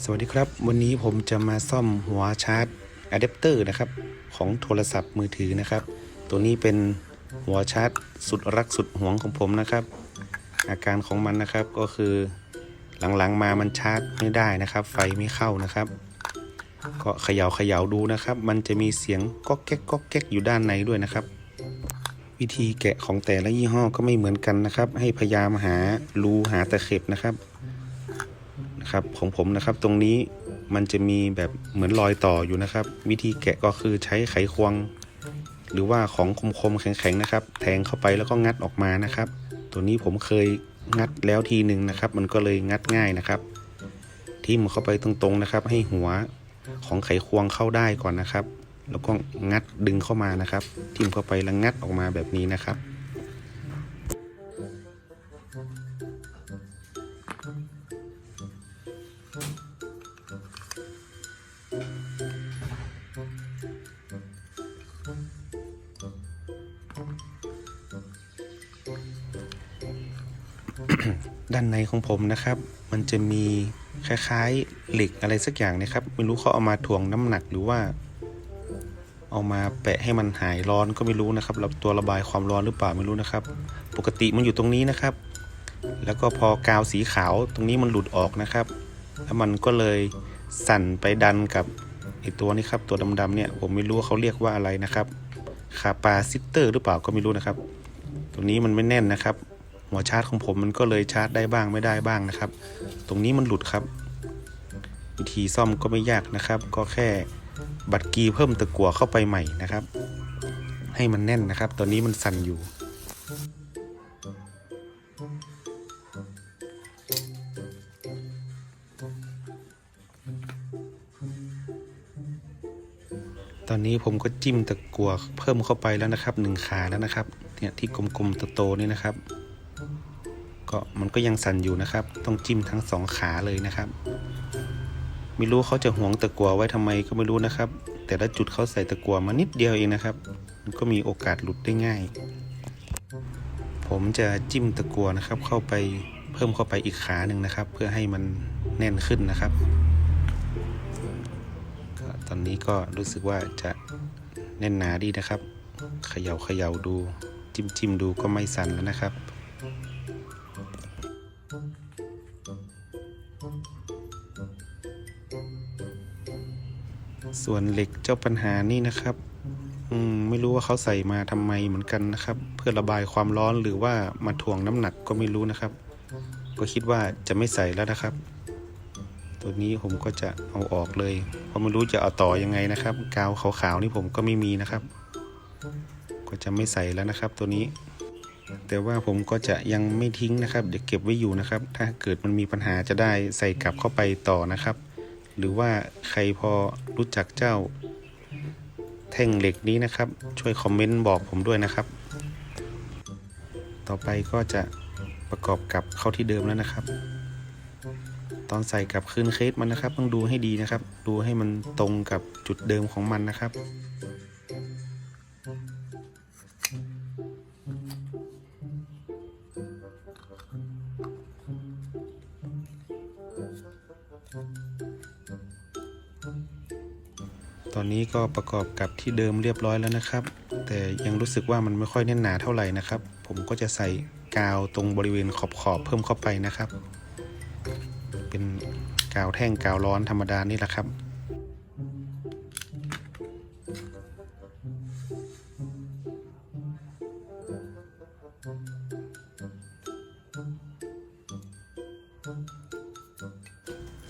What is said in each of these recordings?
สวัสดีครับ วันนี้ผมจะมาซ่อมหัวชาร์จอะแดปเตอร์นะครับ ของโทรศัพท์มือถือนะครับ ตัวนี้เป็นหัวชาร์จสุดรักสุดหวงของผมนะครับ อาการของมันนะครับก็คือหลังๆมามันชาร์จไม่ได้นะครับ ไฟไม่เข้านะครับ ก็เขย่าเขย่าดูนะครับ มันจะมีเสียงก๊อกแก๊กก๊อกแก๊กอยู่ด้านในด้วยนะครับ วิธีแกะของแต่ละยี่ห้อก็ไม่เหมือนกันนะครับ ให้พยายามหารูหาตะเข็บนะครับ นะครับของผมนะครับตรงนี้มันจะมีแบบเหมือนรอยต่ออยู่นะครับ วิธีแกะก็คือใช้ไขควง หรือว่าของคมๆแข็งๆนะครับ แทงเข้าไปแล้วก็งัดออกมานะครับ ตัวนี้ผมเคยงัดแล้วทีหนึ่งนะครับ มันก็เลยงัดง่ายนะครับ ทิ่มเข้าไปตรงๆนะครับ ให้หัวของไขควงเข้าได้ก่อนนะครับ แล้วก็งัดดึงเข้ามานะครับ ทิ่มเข้าไปแล้วงัดออกมาแบบนี้นะครับ ด้านในของผมนะครับ มันจะมีคล้ายๆเหล็กอะไรสักอย่างนะครับไม่รู้เขาเอามาถ่วงน้ำหนักหรือว่า เอามาแปะให้มันหายร้อนก็ไม่รู้นะครับแล้วตัวระบายความร้อนหรือเปล่าไม่รู้นะครับ ปกติมันอยู่ตรงนี้นะครับ แล้วก็พอกาวสีขาวตรงนี้มันหลุดออกนะครับ แล้วมันก็เลยสั่นไปดันกับไอตัวนี้ครับตัวดำๆเนี่ยผมไม่รู้ว่าเขาเรียกว่าอะไรนะครับคาปาซิเตอร์หรือเปล่าก็ไม่รู้นะครับ ตัวนี้มันไม่แน่นนะครับ หัวชาร์จของผมมันก็เลยชาร์จได้บ้างไม่ได้บ้างนะครับ ตรงนี้มันหลุดครับ วิธีซ่อมก็ไม่ยากนะครับ ก็แค่บัตรกีเพิ่มตะกั่วเข้าไปใหม่นะครับ ให้มันแน่นนะครับ ตอนนี้มันสั่นอยู่ตอนนี้ผมก็จิ้มตะกั่วเพิ่มเข้าไปแล้วนะครับหนึ่งขาแล้วนะครับ เนี่ยที่กลมๆโตๆนี่นะครับ ก็มันก็ยังสั่นอยู่นะครับ ต้องจิ้มทั้งสองขาเลยนะครับ ไม่รู้เขาจะหวงตะกัวไว้ทำไมก็ไม่รู้นะครับ แต่ละจุดเขาใส่ตะกัวมานิดเดียวเองนะครับ มันก็มีโอกาสหลุดได้ง่าย ผมจะจิ้มตะกัวนะครับ เข้าไปเพิ่มเข้าไปอีกขาหนึ่งนะครับ เพื่อให้มันแน่นขึ้นนะครับก็ตอนนี้ก็รู้สึกว่าจะแน่นหนาดีนะครับ เขย่าเขย่าดู จิ้มจิ้มดูก็ไม่สั่นแล้วนะครับ ส่วนเหล็กเจ้าปัญหานี่นะครับ อืมไม่รู้ว่าเขาใส่มาทำไมเหมือนกันนะครับ เพื่อระบายความร้อนหรือว่ามาถ่วงน้ำหนักก็ไม่รู้นะครับ ก็คิดว่าจะไม่ใส่แล้วนะครับ ตัวนี้ผมก็จะเอาออกเลย เพราะไม่รู้จะเอาต่อยังไงนะครับ กาวขาวๆนี่ผมก็ไม่มีนะครับ ก็จะไม่ใส่แล้วนะครับ ตัวนี้ แต่ว่าผมก็จะยังไม่ทิ้งนะครับ เดี๋ยวเก็บไว้อยู่นะครับ ถ้าเกิดมันมีปัญหาจะได้ใส่กลับเข้าไปต่อนะครับ หรือว่าใครพอรู้จักเจ้า แท่งเหล็กนี้นะครับ ช่วยคอมเมนต์บอกผมด้วยนะครับ ต่อไปก็จะประกอบกับเข้าที่เดิมแล้วนะครับ ตอนใส่กลับคืนเคสมันนะครับ ต้องดูให้ดีนะครับ ดูให้มันตรงกับจุดเดิมของมันนะครับ ตอนนี้ก็ประกอบกับที่เดิมเรียบร้อยแล้วนะครับ แต่ยังรู้สึกว่ามันไม่ค่อยแน่นหนาเท่าไหร่นะครับ ผมก็จะใส่กาวตรงบริเวณขอบขอบเพิ่มเข้าไปนะครับ เป็นกาวแท่งกาวร้อนธรรมดานี่แหละครับ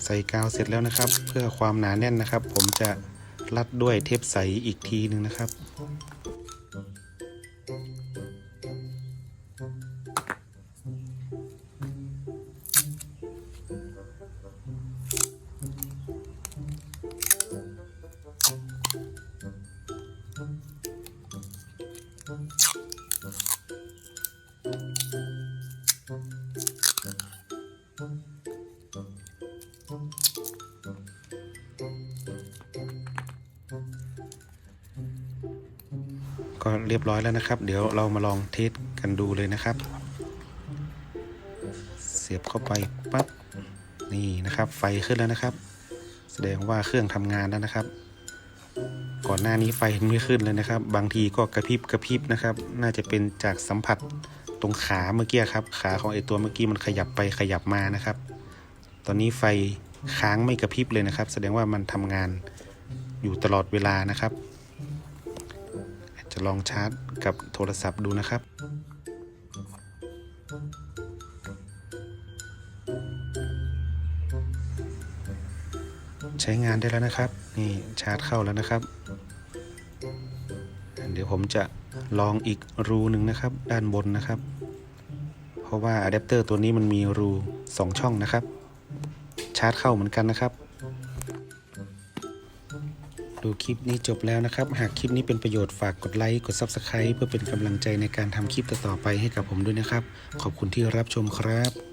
ใส่กาวเสร็จแล้วนะครับ เพื่อความหนาแน่นนะครับ ผมจะรัดด้วยเทปใสอีกทีหนึ่งนะครับ ก็เรียบร้อยแล้วนะครับ เดี๋ยวเรามาลองเทสกันดูเลยนะครับ เสียบเข้าไปปั๊บนี่นะครับ ไฟขึ้นแล้วนะครับ แสดงว่าเครื่องทำงานแล้วนะครับ ก่อนหน้านี้ไฟไม่ขึ้นเลยนะครับ บางทีก็กระพริบกระพริบนะครับ น่าจะเป็นจากสัมผัสตรงขาเมื่อกี้ครับ ขาของไอตัวเมื่อกี้มันขยับไปขยับมานะครับ ตอนนี้ไฟค้างไม่กระพริบเลยนะครับ แสดงว่ามันทำงานอยู่ตลอดเวลานะครับ จะลองชาร์จกับโทรศัพท์ดูนะครับใช้งานได้แล้วนะครับ นี่ชาร์จเข้าแล้วนะครับ เดี๋ยวผมจะลองอีกรูหนึ่งนะครับ ด้านบนนะครับ เพราะว่าอะแดปเตอร์ตัวนี้มันมีรู 2 ช่องนะครับ ชาร์จเข้าเหมือนกันนะครับ ดูคลิปนี้จบแล้วนะครับ หากคลิปนี้เป็นประโยชน์ฝากกดไลค์ กด Subscribe เพื่อเป็นกำลังใจในการทำคลิปต่อๆไปให้กับผมด้วยนะครับ ขอบคุณที่รับชมครับ